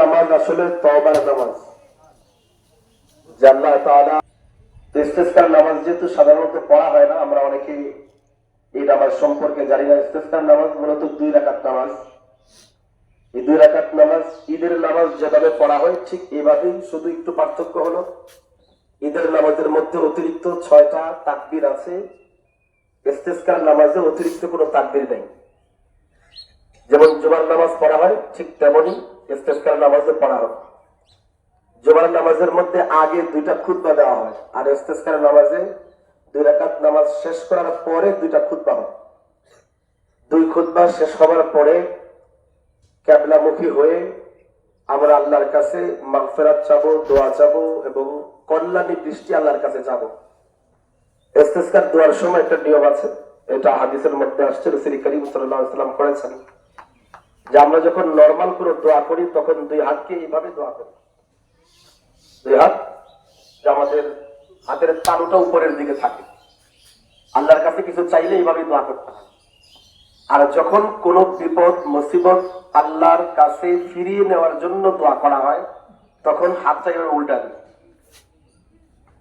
নামাজ আসলে তওবার নামাজ। নামাজ যেহেতু সাধারণত পড়া হয় না, আমরা এই নামাজ সম্পর্কে জানি না। নামাজ মূলত দুই নামাজ। এই দুই নামাজ ঈদের নামাজ যেভাবে পড়া হয়, ঠিক এভাবেই শুধু একটু পার্থক্য হলো। ঈদের নামাজের মধ্যে অতিরিক্ত ছয়টা তাকবির আছে। ইস্তিসকার নামাজে অতিরিক্ত কোনো তাকবির নেই। যেমন জুমার নামাজ পড়া হয়, ঠিক তেমনই ইস্তেস্কার নামাজে পড়া হয়। জুমার নামাজের মধ্যে আগে দুইটা খুতবা দেওয়া হয় আর ইস্তেস্কার নামাজে দুই রাকাত নামাজ শেষ করার পরে দুইটা খুতবা হয়। দুই খুতবা শেষ হওয়ার পরে ক্যাবলামুখী হয়ে আমরা আল্লাহর কাছে মাগফেরাত চাবো, দোয়া চাবো এবং কল্যাণী বৃষ্টি আল্লাহর কাছে যাব। ইস্তেস্কার দোয়ার সময় একটা নিয়ম আছে, এটা হাদিসের মধ্যে আসছে, রসুল করিম সাল্লাম করেছেন। যে আমরা যখন নর্মাল করে দোয়া করি, তখন দুই হাতকে এইভাবে দোয়া করি। দুই হাত যে আমাদের হাতের তালুটা উপরের দিকে থাকে। আল্লাহর কাছে কিছু চাইলে এইভাবে দোয়া করতে হয়। আর যখন কোন বিপদ, মুসিবত আল্লাহর কাছে ফিরিয়ে নেওয়ার জন্য দোয়া করা হয়, তখন হাতটা এভাবে উল্টা দিই।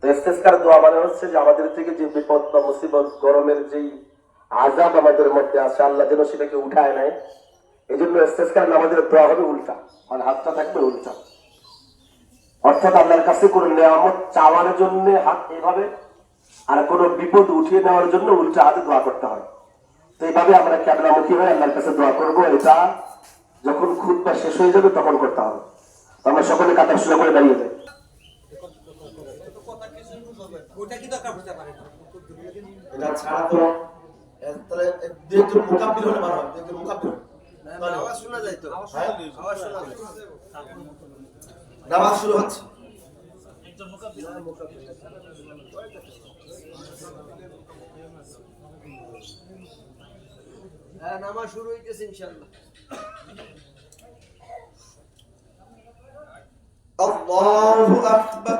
তো ইস্তেস্কার দোয়া মানে হচ্ছে যে আমাদের থেকে যে বিপদ বা মুসিবত, গরমের যেই আজাব আমাদের মধ্যে আছে, আল্লাহ যেন সেটাকে উঠায় নেয়। এই জন্য ইস্তেস্কার নামাজের দোয়া হবে উল্টা। মানে হাতটা থাকবে উল্টা। অর্থাৎ আল্লাহর কাছে কোন নিয়ামত চাওয়ার জন্য হাত এইভাবে আর কোন বিপদ উঠিয়ে নেওয়ার জন্য উল্টা হাতে দোয়া করতে হয়। তো এইভাবে আমরা ক্যামেরামুখী হয়ে আল্লাহর কাছে দোয়া করব। এটা যখন খুদটা শেষ হয়ে যাবে তখন করতে হবে। আমরা সকলে কাতার শুরু করে দাঁড়িয়ে যাই। ওটা কি দরকার বুঝতে পারে? এটা ছাড়া তো তাহলে দু একজন হলে ভালো হয় আওয়াজ শোনা যায় তো। হ্যাঁ? আওয়াজ শোনা যায়। নামাজ শুরু হচ্ছে। হ্যাঁ নামাজ শুরু হইতেছে ইনশাআল্লাহ। আল্লাহু আকবার।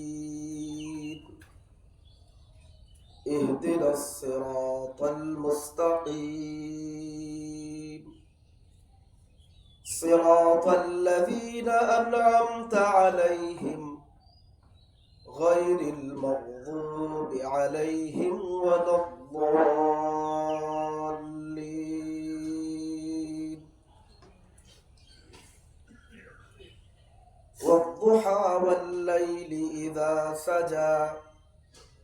اهدنا الصراط المستقيم. صراط الذين أنعمت عليهم غير المغضوب عليهم ولا الضالين. والضحى والليل إذا سجى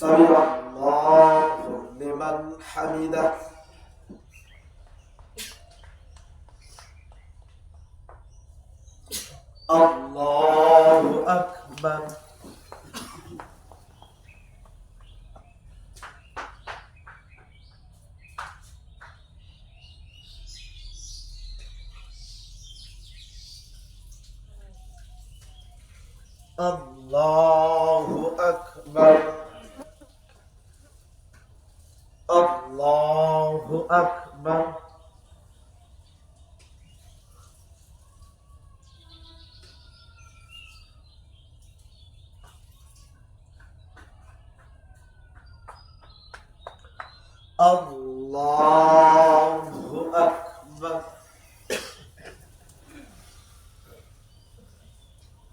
سمع الله لمن حمده الله أكبر الله أكبر الله أكبر الله أكبر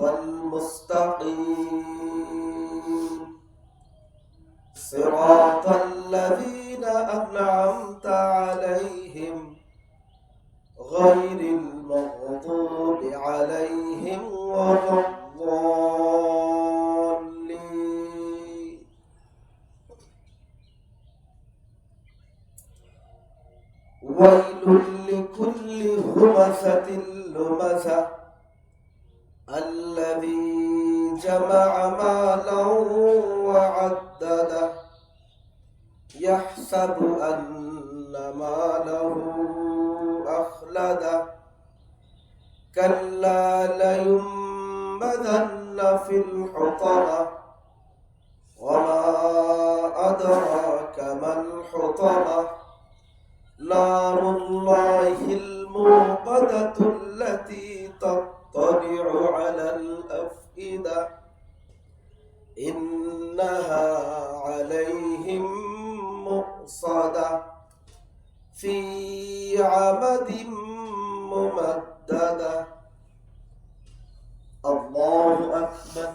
المستقيم. صراط الذين أنعمت عليهم غير المغضوب عليهم ولا الضالين. ويل لكل همزة لمزة جمع مالا وعدده. يحسب أن ماله أخلده. كلا لينبذن في الحطمة. وما أدراك ما الحطمة. نار الله الموقدة التي تطلع على الأفئدة. إنها عليهم مؤصدة في عمد ممددة. الله أكبر.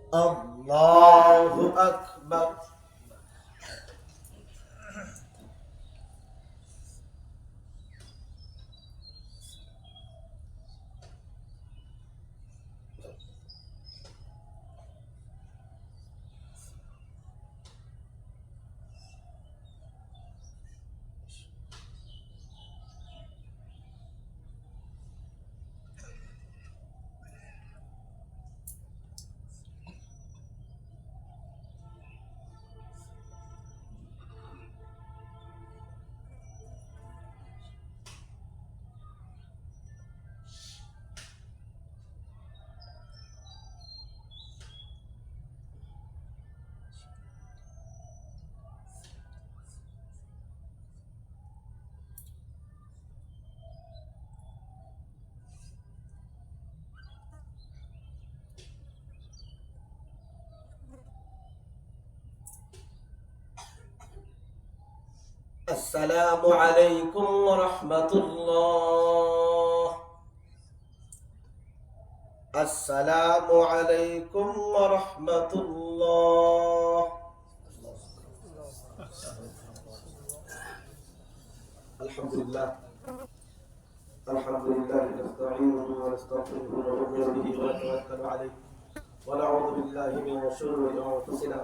الله أكبر. السلام عليكم ورحمة الله. السلام عليكم ورحمة الله. الحمد لله. الحمد لله نستعينه ونستغفره ونؤمن به ونتوكل عليه. ونعوذ بالله من شرور أنفسنا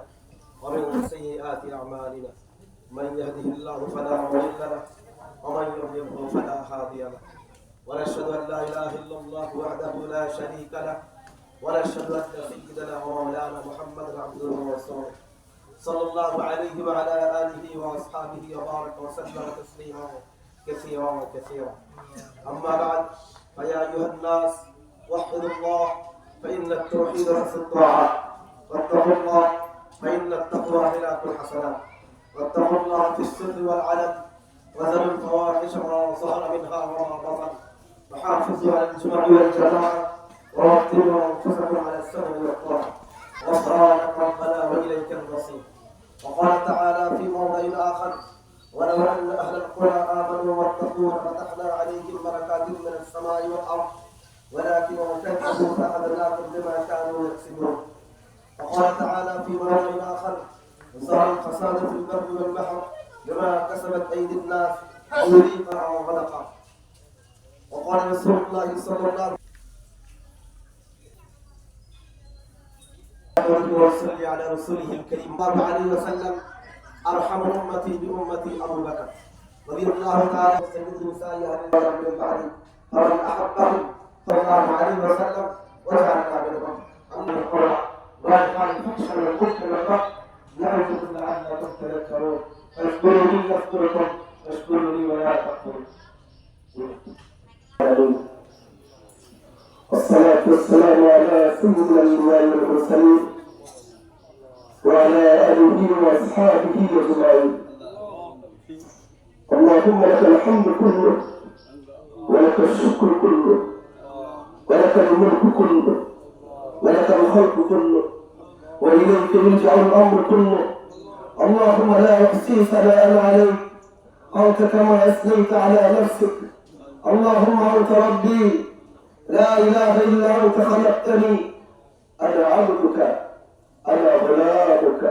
ومن سيئات أعمالنا. من يهده الله فلا مضل له ومن يضلله فلا هادي له. ونشهد أن لا إله إلا الله وحده لا شريك له ونشهد أن سيدنا ومولانا محمد عبده ورسوله. صلى الله عليه وعلى آله وأصحابه وبارك وسلم تسليما كثيرا كثيرا أما بعد فيا أيها الناس وحدوا الله فإن التوحيد رأس الطاعات واتقوا الله فإن التقوى ملاك الحسنات واتقوا الله في السر والعلن وذروا الفواحش ما ظهر منها وما بطن. وحافظوا على الجمع والجماعة ورتبوا أنفسكم على السر والطاعة غفرانك ربنا وإليك المصير. وقال تعالى في موضع آخر ولو أن أهل القرى آمنوا واتقوا لفتحنا عليهم بركات من السماء والأرض ولكن كذبوا فأخذناهم بما كانوا يكسبون. وقال تعالى في موضع آخر ظهر الفساد في البر والبحر بما كسبت أيدي الناس ليذيقهم غلقا وقال رسول الله صلى الله عليه وسلم وصلي على رسوله الكريم. الله عليه وسلم أرحم أمتي بأمتي أبو بكر. رضي الله تعالى وسلم نساء أهل البر من بعد فمن أحبهم. صلى الله عليه وسلم وجعلنا منهم أما القرى ويجعل الفحش والكفر والبغي. نعوذ لعلكم تذكرون فاذكروني يذكركم واشكروا لي ولا تكفرون. والصلاة والسلام على سيدنا الأنبياء والمرسلين وعلى آله وأصحابه أجمعين اللهم لك الحمد كله ولك الشكر كله ولك الملك كله ولك الخلق كله وإليك يرجع الأمر كله. اللهم لا أحصي ثناء عليك. أنت كما أثنيت على نفسك. اللهم أنت ربي. لا إله إلا أنت خلقتني. أنا عبدك. أنا غلامك.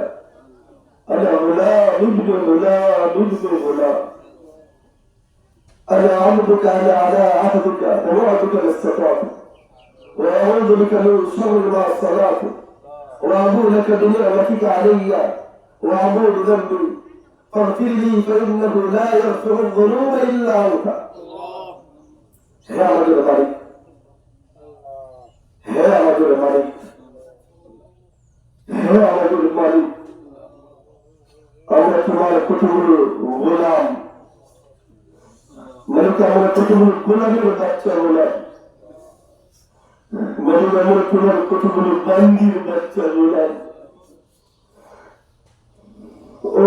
أنا غلام ابن غلام ابن غلام. أنا عبدك. أنا على عهدك. ووعدك ما استطعت وأعوذ بك من شر ما صنعت. وأبو لك بنعمتك علي وأبو بذنبي فاغفر لي فإنه لا يغفر الذنوب إلا أنت يا رجل غريب. يا رجل غريب. يا رجل غريب. أولك ما الكتب الغلام. ملك ما الكتب الغلام وتحت الغلام মালিক আমরা তোমার কুতুবুল বান্দির বাচ্চা গোলাম ও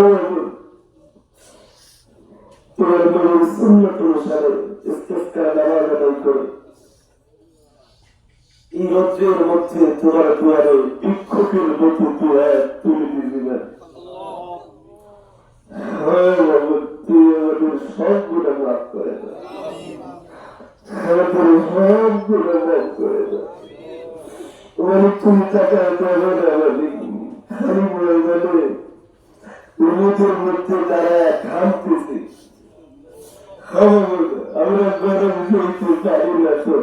তোমার নবীর সুন্নত অনুসারে ইস্তেস্কার নামাজ আদায় করে। এই রজ্জের মধ্যে তোমার দুয়ারে বিক্ষোভের মতো দুয়ার তুলে দিয়েছিলেন হ্যাঁ তুই আমাদের সব গুণা মাফ করে দাও। আমাদের সব গুণা মাফ করে দাও তোমার তুমি টাকা দেবে না খালি বলে গেলে উন্নতির মধ্যে তারা ঘামতেছে আমরা গরম সইতে পারি না তো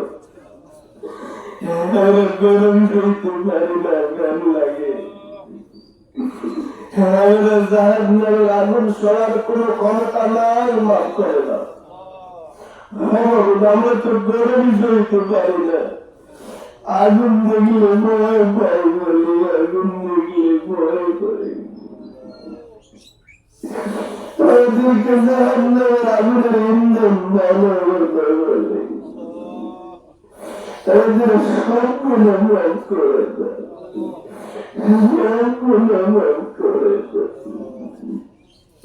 আমরা আগুন সরার কোনো ক্ষমতা নাই, মাফ করে না আমরা তো গরমই সইতে পারি না। আগুন দেখলে ভয় ভয় বলি, আগুন দেখলে ভয় করে। আগুনের ইন্ধন করে করে করে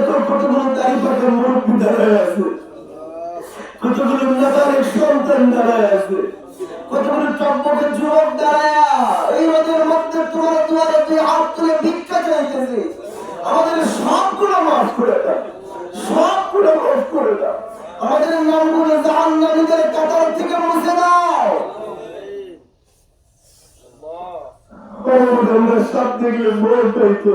দেখো কতগুলো দাড়ি মুরব্বী দাঁড়ায় আছে। কতগুলো নাবারের সন্তান দাঁড়ায় আছে। কতগুলো টকবকে যুবক দাঁড়ায়া এই রোদের মধ্যে তোমার দুয়ারে দুই হাত তুলে ভিক্ষা চাইতেছে। আমাদের সবগুলো মাফ করে দাও। সবগুলো মাফ করে দাও। আমাদের নামগুলো জাহান্নামীদের কাতার থেকে মুছে দাও। আমরা সব দেখলে ভয় পাইতো।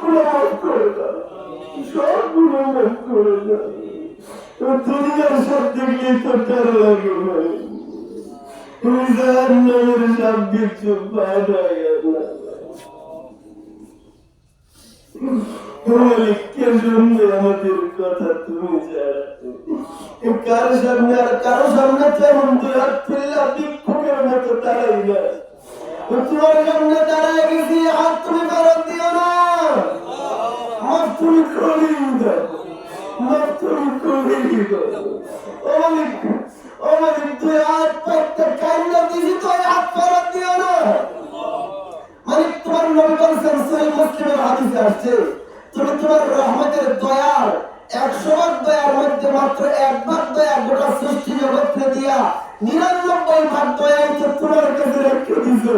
সবগুলো মাফ করে দাও। সবগুলো মাফ করে দাও। দুনিয়ার সব দেখলে তো ডর লাগে ভাই। তুমি জাহান নামের সব কিছু না তোমার সামনে দাঁড়ায় গেছি হাত তুমি ফেরত দিও না। করিয়ে দাও হাত তুমি অনেক তুমি তোমার রহমতের দয়ার একশো ভাগ দয়ার মাত্র এক ভাগ দয়া গোটা সৃষ্টি দিয়া, নিরানব্বই ভাগ দয়াই তো তোমার কাছে রেখে দিছো।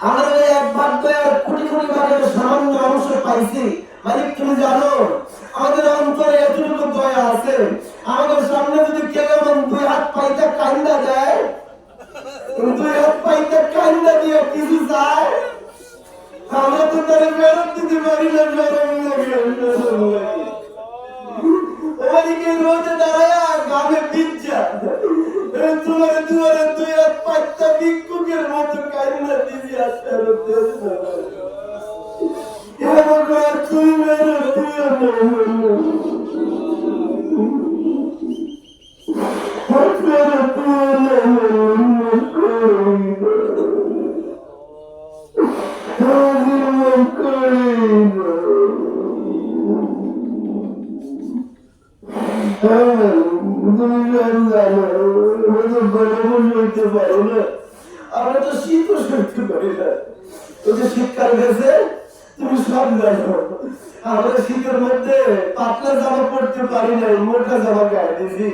আমরা ওই এক দয়ার কোটি কোটি ভাগের সামান্য অংশ পাইছি, মালিক, তুমি জানো, আমাদের অন্তরে এতটুকু দয়া আছে। আমাদের সামনে যদি কেউ এমন দুই হাত পাইতে কান্দা যায় দুই হাত পাইতে কান্দা দিয়ে কিছু চায় আমরা তো তারা ফেরত দিতে পারি না ওদিকে রোদে দাঁড়ায়া গাবে পিজ্জা তোমার দুয়ারে দুই আর পাঁচটা ভিক্ষুকের মতো কান্না দিছি আর ফেরত জামা গায়ে দিয়েছি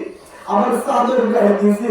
আমার চাদর গায়ে দিয়েছি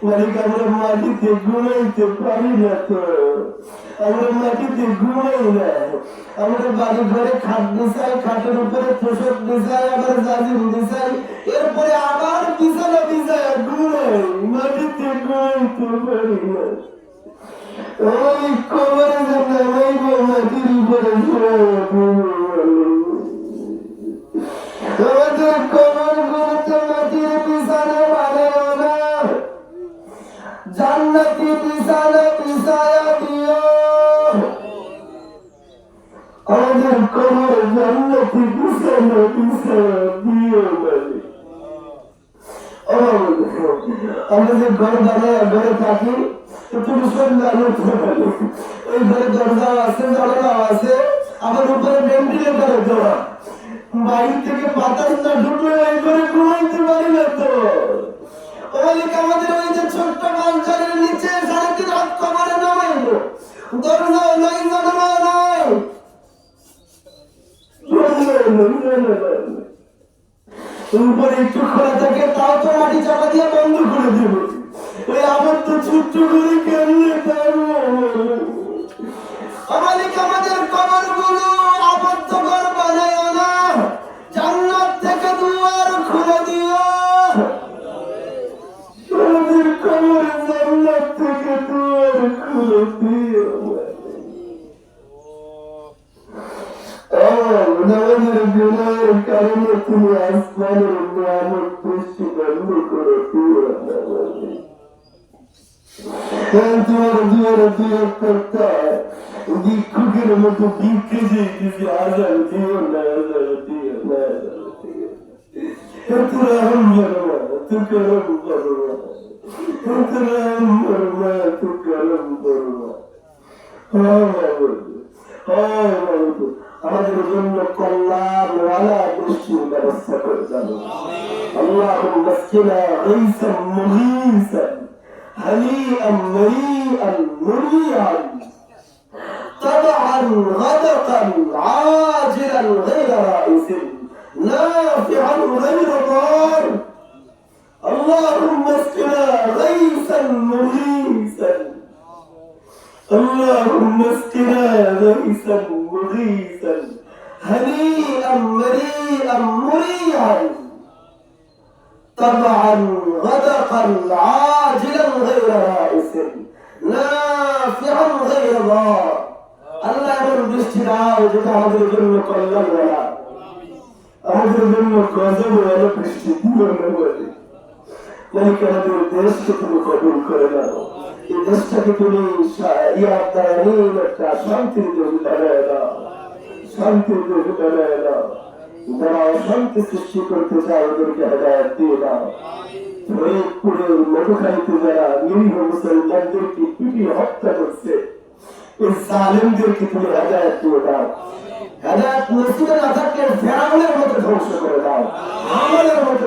জানো জানো মাটিতে ঘুমাইতে পারি না তো আমরা মাটিতে ঘুমাই না আমরা বাড়ি ঘরে খাট বিছাই খাটের উপরে তোষক বিছাই আবার জাজিম বিছাই এরপরে আবার বিছানা বিছাই ঘুমাই মাটিতে ঘুমাইতে পারি না ওই কবরে জন্য ওই মাটির উপরে আমাদের কবর গুলোতে মাটির বিছানা বানায় না। জান্নাতি বিছানা বিছায়া দিও। আমাদের জান্নাতি বিছানা বিছায়া দিও আমরা উপরে ভেন্টিলেটার দেওয়া বাড়ি থেকে বাতাস ঢুকলে ঘরে ঘুমাইতে পারি না তো। আমাদের ওই যে ছোট্ট নিচে দরজাও নাই নাই। উপরে একটু খোলা থাকে, তাও তো মাটি চাপা দিয়ে বন্ধ করে দেবে। ওই আমার তো ছোট্ট করে কেমনে পারব? আমাদের আমাদের কবরগুলো আবদ্ধ ঘর বানায় আমাদের কবর জান্নাত থেকে দুয়ার খুলে দিও আমাদের গুণের কারণে তুমি আসমানের নিয়ামত দৃষ্টি বন্ধ করে দিও না তোমার দুয়ারে দুয়ার করতে ভিক্ষুকের মতো ভিক্ষে যেতেছি আজান দিও না আজান দিও না আজান দিও না। তোরা রহম করবা তুই করম করবা তোরা রহম করবা তুই করম করবা হ্যাঁ বাবু হ্যাঁ বাবু আমাদের জন্য কল্যাণ ওয়ালা দৃষ্টির ব্যবস্থা করে যাবো আল্লাহ مسكنا غيثا مغيثا هنيئا مريئا مريعا طبعا غدقا عاجلا غير رائس نافعا غير اللهم اسقنا غيثا مغيثا هنيئا مريئا مريعا طبعا غدقا عاجلا غير رائس نافعا غير ضار আল্লাহ এমন বৃষ্টি দাও যেটা আমাদের জন্য কল্যাণ বলা আমাদের জন্য গজব বলা বৃষ্টি দিও না বলে মালিক আমাদের দেশকে তুমি কবুল করে দাও এই দেশটাকে তুমি ইয়ার দ্বারা নিয়ে একটা শান্তির দেশ বানায় দাও। শান্তির দেশ বানায় দাও। যারা অশান্তি সৃষ্টি করতে চায়, ওদেরকে হেদায়ত দিয়ে দাও। ফরিদপুরের মধুখালীতে যারা নিরীহ মুসলমানদেরকে পিটিয়ে হত্যা করছে, এই জালেমদেরকে তুমি হেদায়ত দিয়ে দাও। হেদায়ত থাকলে ফেরাউনের মতো ধ্বংস করে দাও আমলের মতো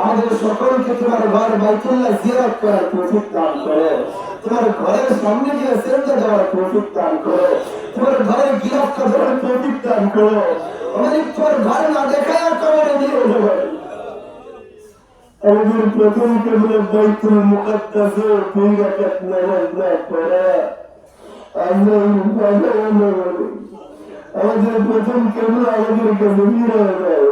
আমাদের সকলকে তোমার ঘর বাইতুল্লাহ জিয়ারত করার তৌফিক দান করো। তোমার ঘরের সামনে গিয়ে সেজদা দেওয়ার তৌফিক দান করো। তোমার ঘরের গিরফটা ধরার তৌফিক দান করো। আমাদের তোমার ঘর না দেখায় কবরে নিয়ে যাবে আমাদের প্রথম কেবলা বাইতুল মুকাদ্দাসে দুই রাকাত না পড়া আমাদের প্রথম কেবল আমাদের কাছে মালিক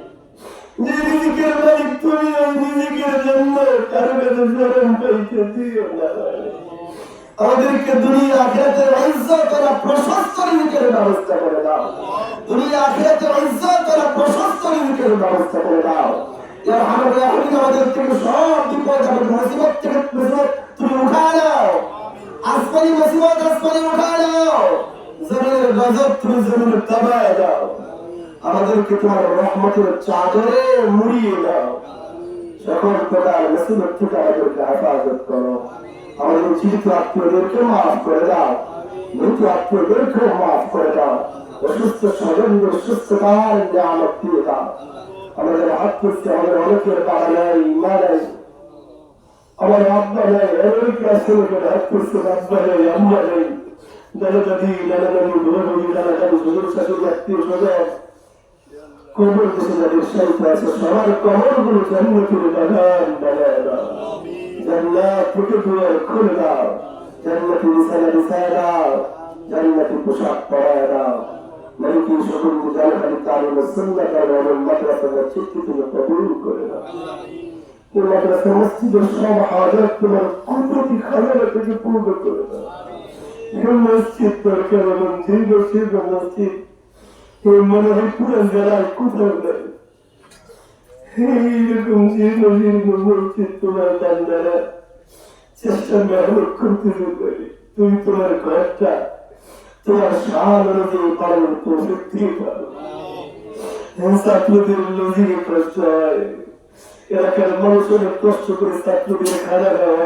রিজিকের মালিক তুমি ওই রিজিকের জন্য কারও কাছে শরম পাইতে দিও না। আমাদেরকে দুনিয়া আখিরাতের ইজ্জত করা প্রশস্ত রিজিকের ব্যবস্থা করে দাও। দুনিয়া আখিরাতের ইজ্জত করা প্রশস্ত রিজিকের ব্যবস্থা করে দাও। ইয়া হামদ ইয়া আমাদের থেকে সব বিপদ আপদ মুসিবত থেকে মুসিবত তুমি উঠা নাও। আসমানি মুসিবত আসমানি উঠা নাও। জমিনের গজব তুমি জমিনের তাবায় দাও। আমাদেরকে তোমার রহমতের চাদরে মুড়িয়ে দাও। সকল প্রকার মুসিবত থেকে আমাদেরকে হেফাজত করো। আমাদের জীবিত আত্মীয়দেরকে মাফ করে দাও। মৃত আত্মীয়দেরকেও মাফ করে দাও। অসুস্থ স্বজনদের সুস্থতার নিয়ামত দিয়ে দাও। আমাদের হাত আমাদের অনেকের বাবা নেই মা নেই। আমার আব্বা নেই আসলে করে হাত আব্বা নেই, আম্মা নেই। দাদা দাদি দাদা দাদি বুড়ো সাথে আত্মীয় স্বজন قبلت الذي اشتركت الشرائط وارجو جنة الأنام بلالا جنات تجدها الخلدا جنة سند سادا جنة مشقرانا ملكي شكر لجنة التعليم السنة والمدرسة التي تقبول كلنا المدرسة مسجد الشام حاجات من القدرة خيالة تجدون كلنا يوم مسجد تركنا من دين وشيء এই মনে হয় পুরো জেলায় কোথাও নেই এইরকম দীর্ঘ মসজিদ তোমার বান্দারা চেষ্টা মেহনত করতেছে পারি তুমি তোমার ঘরটা তোমার সাহায্য অনুযায়ী পালন করতে পারো হ্যাঁ ছাত্রদের লজিকে কষ্ট এলাকার মানুষ কষ্ট করে ছাত্রদের খানা দেওয়া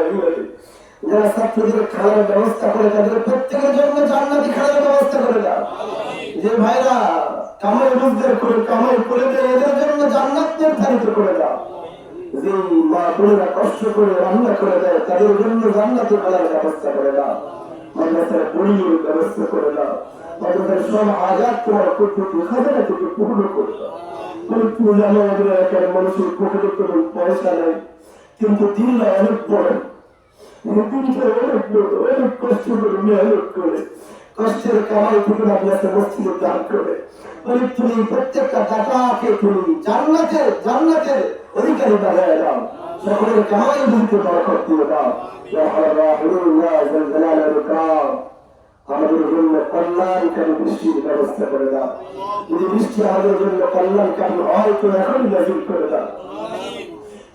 যারা ছাত্রদের খাওয়ার ব্যবস্থা করে তাদের প্রত্যেকের জন্য জান্নাতি খাওয়ার ব্যবস্থা করে দাও যে ভাইরা কামাই রোজগার করে কামাই করে এদের জন্য জান্নাত নির্ধারিত করে দাও। যে মা বোনেরা কষ্ট করে রান্না করে দেয়, তাদের জন্য জান্নাতি খাওয়ার ব্যবস্থা করে দাও। মাদ্রাসার বড়ির ব্যবস্থা করে দাও। মাদ্রাসার সব আজাদ তোমার পদ্ধতি খাজানা থেকে পূর্ণ করে দাও। জানো আমাদের এলাকার মানুষের পকেটে কোনো পয়সা নেই। কিন্তু দিন অনেক বড়, অনেক কষ্ট করে মেহনত করে কষ্টের কামাই থেকে মাদ্রাসা মসজিদে দান করে মানে তুমি প্রত্যেকটা টাকাকে তুমি জান্নাতের জান্নাতের অধিকারী বানায় দাও। সকলের কামাই দিতে বরকত দিয়ে দাও। আমাদের জন্য কল্যাণকারী বৃষ্টির ব্যবস্থা করে দাও। যদি বৃষ্টি আমাদের জন্য কল্যাণকারী হয় তো এখন নাজিল করে দাও।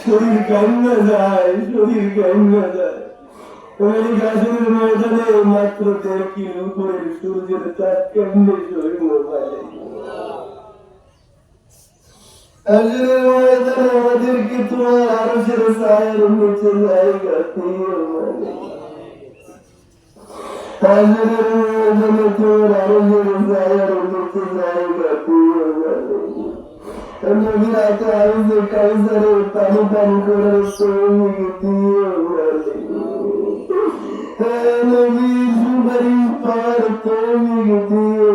শরীর গান্না যায়, শরীর গান্না যায়। গাছের ময়দানে মাত্র দেড় কিলো উপরে সূর্যের তাপ কেমনে শরীর মোবাইলে আসলে ময়দানে আমাদেরকে তোমার আরও ছেড়ে নিচে জায়গা দিও মানে। ময়দানে তোমার আরও ছেড়ে নিচে জায়গা দিও মানে নবীর হাতে আমি যে কাউসারের পানি পান করার সঙ্গে দিও নবী সুপারিশ পাওয়ার তৌফিক দিও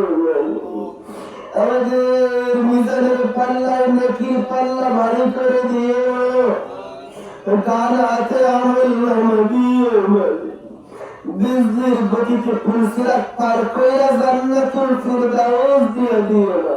আমাদের মিজানের পাল্লায় নাকি পাল্লা ভারী করে দিও কার হাতে আমল নামা দিও বিজলির গতিতে ফুলসিরাত পার কইরা জান্নাতুল ফিরদাউস দিয়ে দিও না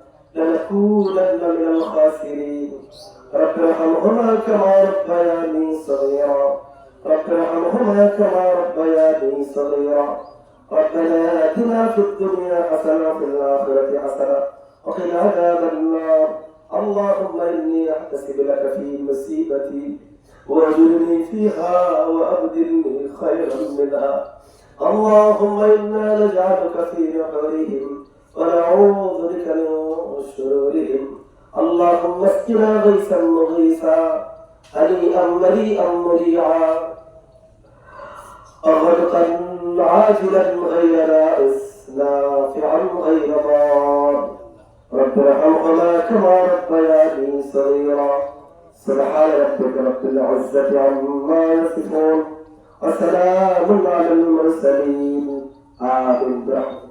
لنكونن من الخاسرين. رب ارحمهما كما ربياني صغيرا. رب ارحمهما كما ربياني صغيرا. ربنا آتنا في الدنيا حسنة وفي الآخرة حسنة وقنا عذاب النار. اللهم إني أحتسب لك في مصيبتي وأجرني فيها وأبدلني خيرا منها. اللهم إنا نجعلك في نحورهم. ونعوذ بك من شرورهم. اللهم اسقنا غيثا مغيثا. هنيئا مريئا مريعا غرقا عاجلا غير نافعا غير ضار. رب ارحمهما كما ربياني صغيرا. سبحان ربك رب العزة عما يصفون. وسلام على المرسلين. آمين برحمتك.